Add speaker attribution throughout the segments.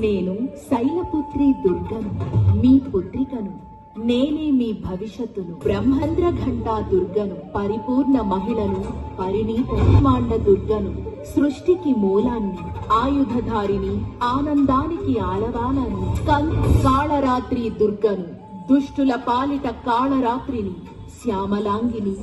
Speaker 1: నేను శైలపుత్రి దుర్గను మీ పుత్రికను నేనే మీ భవిష్యత్తును బ్రహ్మంద్ర ఘంటా దుర్గను పరిపూర్ణ మహిళను పరిణీత మాండ దుర్గను సృష్టికి మూలాన్ని ఆయుధధారిని ఆనందానికి ఆలవాలని కల్ కాళరాత్రి దుర్గను దుష్టుల పాలిట కాళరాత్రిని శ్యామలాంగిని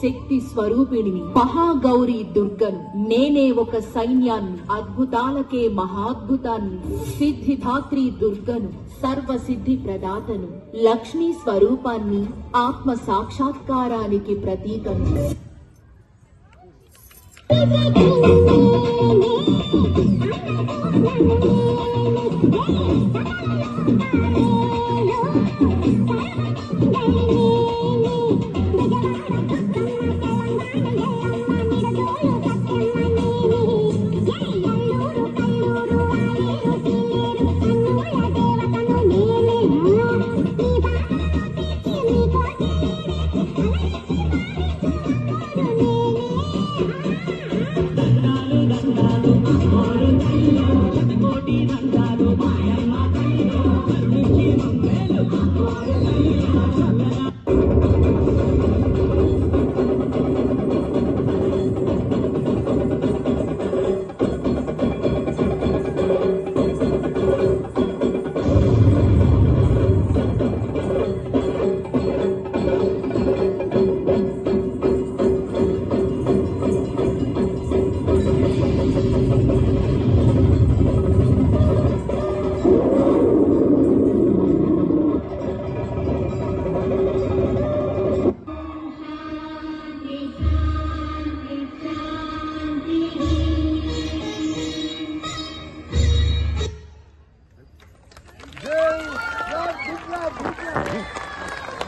Speaker 1: శక్తి స్వరూపిణిని మహాగౌరి దుర్గను నేనే ఒక సైన్యాన్ని అద్భుతాలకే మహాద్భుతాన్ని సిద్ధిధాత్రి దుర్గను సర్వ సిద్ధి ప్రదాతను లక్ష్మీ స్వరూపాన్ని ఆత్మ సాక్షాత్కారానికి ప్రతీకను.
Speaker 2: Thank you.